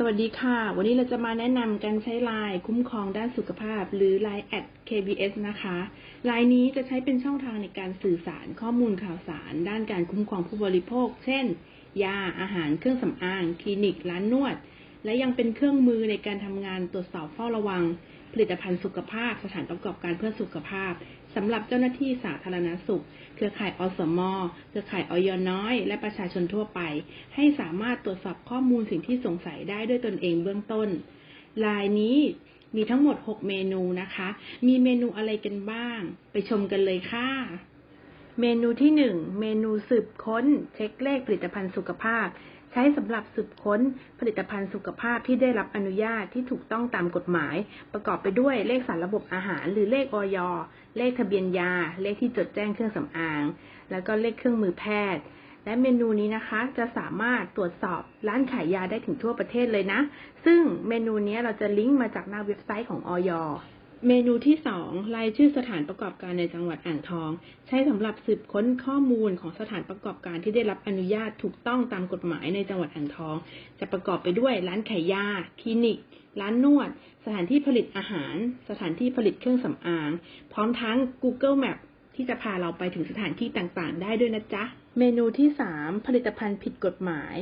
สวัสดีค่ะ วันนี้เราจะมาแนะนำการใช้ไลน์คุ้มครองด้านสุขภาพ หรือ Line at KBS นะคะไลน์นี้จะใช้เป็นช่องทางในการสื่อสารข้อมูลข่าวสาร ด้านการคุ้มครองผู้บริโภค เช่น ยาอาหารเครื่องสำอาง คลินิก ร้านนวด และยังเป็นเครื่องมือในการทำงานตรวจสอบเฝ้าระวัง ผลิตภัณฑ์สุขภาพ สถานประกอบการเพื่อสุขภาพสำหรับเจ้าหน้าที่สาธารณสุข เครือข่ายอสมเครือข่ายอยน้อย และประชาชนทั่วไป ให้สามารถตรวจสอบข้อมูลสิ่งที่สงสัยได้ด้วยตนเองเบื้องต้นลายนี้มีทั้งหมด 6 เมนูนะคะ มีเมนูอะไรกันบ้าง ไปชมกันเลยค่ะ เมนูที่ 1 เมนูสืบค้น เช็คเลขผลิตภัณฑ์สุขภาพ ช้สำหรับสืบค้นผลิตภัณฑ์สุขภาพที่ได้รับอนุญาตที่ถูกต้องตามกฎหมาย ประกอบไปด้วยเลขสารระบบอาหาร หรือเลขออยเลขทะเบียนยา เลขที่จดแจ้งเครื่องสำอาง แล้วก็เลขเครื่องมือแพทย์และเมนูนี้นะคะจะสามารถตรวจสอบร้านขายยาได้ถึงทั่วประเทศเลยนะ ซึ่งเมนูนี้เราจะลิงก์มาจากหน้าเว็บไซต์ของออย เมนูที่ 2 รายชื่อสถานประกอบการในจังหวัดอ่างทอง ใช้สำหรับสืบค้นข้อมูลของสถานประกอบการที่ได้รับอนุญาตถูกต้องตามกฎหมายในจังหวัดอ่างทอง จะประกอบไปด้วยร้านขายยา คลินิก ร้านนวด สถานที่ผลิตอาหาร สถานที่ผลิตเครื่องสำอาง พร้อมทั้ง Google Map ที่จะพาเราไปถึงสถานที่ต่างๆ ได้ด้วยนะจ๊ะ เมนูที่ 3 ผลิตภัณฑ์ผิดกฎหมาย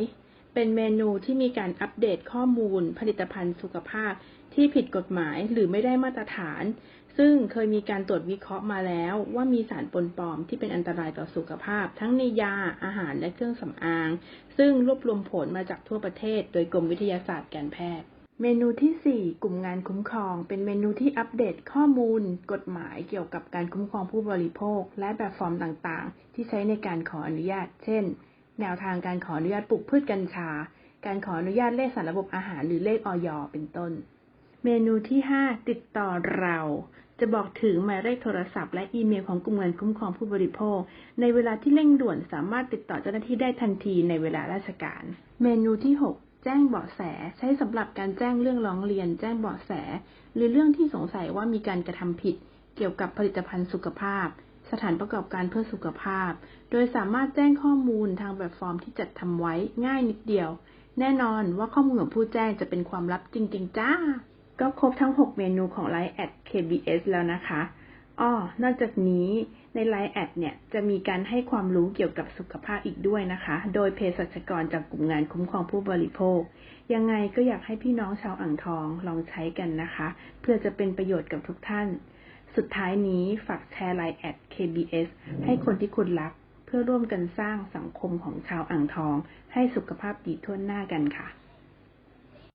เป็นเมนูที่มีการอัปเดตข้อมูล ผลิตภัณฑ์สุขภาพที่ผิดกฎหมายหรือไม่ได้มาตรฐาน ซึ่งเคยมีการตรวจวิเคราะห์มาแล้วว่ามีสารปนปลอมที่เป็นอันตรายต่อสุขภาพ ทั้งในยา อาหารและเครื่องสำอาง ซึ่งรวบรวมผลมาจากทั่วประเทศ โดยกรมวิทยาศาสตร์การแพทย์ เมนูที่ 4 กลุ่มงานคุ้มครอง เป็นเมนูที่อัปเดตข้อมูล กฎหมายเกี่ยวกับการคุ้มครองผู้บริโภค และแบบฟอร์มต่างๆ ที่ใช้ในการขออนุญาต เช่น แนวทางการขออนุญาตปลูกพืชกัญชา การขออนุญาตเลขสารระบบอาหารหรือเลขออยเป็นต้น เมนูที่ 5 ติดต่อเรา จะบอกถึงหมายเลขโทรศัพท์และอีเมลของกลุ่มงานคุ้มครองผู้บริโภค ในเวลาที่เร่งด่วนสามารถติดต่อเจ้าหน้าที่ได้ทันทีในเวลาราชการ เมนูที่ 6แจ้งเบาะแสใช้สำหรับการแจ้งเรื่องร้องเรียน แจ้งเบาะแส หรือเรื่องที่สงสัยว่ามีการกระทำผิด เกี่ยวกับผลิตภัณฑ์สุขภาพ สถานประกอบการเพื่อสุขภาพ โดยสามารถแจ้งข้อมูลทางแบบฟอร์มที่จัดทำไว้ง่ายนิดเดียว แน่นอนว่าข้อมูลของผู้แจ้งจะเป็นความลับจริง ๆ จ้า ก็ครบทั้ง 6 เมนูของ Line แอด KBS แล้วนะคะอ้อนอกจากนี้ใน Line แอดเนี่ยจะมีการให้ความรู้เกี่ยวกับสุขภาพอีกด้วยนะคะ โดยเภสัชกรจากกลุ่มงานคุ้มครองผู้บริโภค ยังไงก็อยากให้พี่น้องชาวอ่างทองลองใช้กันนะคะ เพื่อจะเป็นประโยชน์กับทุกท่าน สุดท้ายนี้ฝากแชร์ไลน์แอด KBS ให้คนที่คุณรัก เพื่อร่วมกันสร้างสังคมของชาวอ่างทอง ให้สุขภาพดีทั่วหน้ากันค่ะ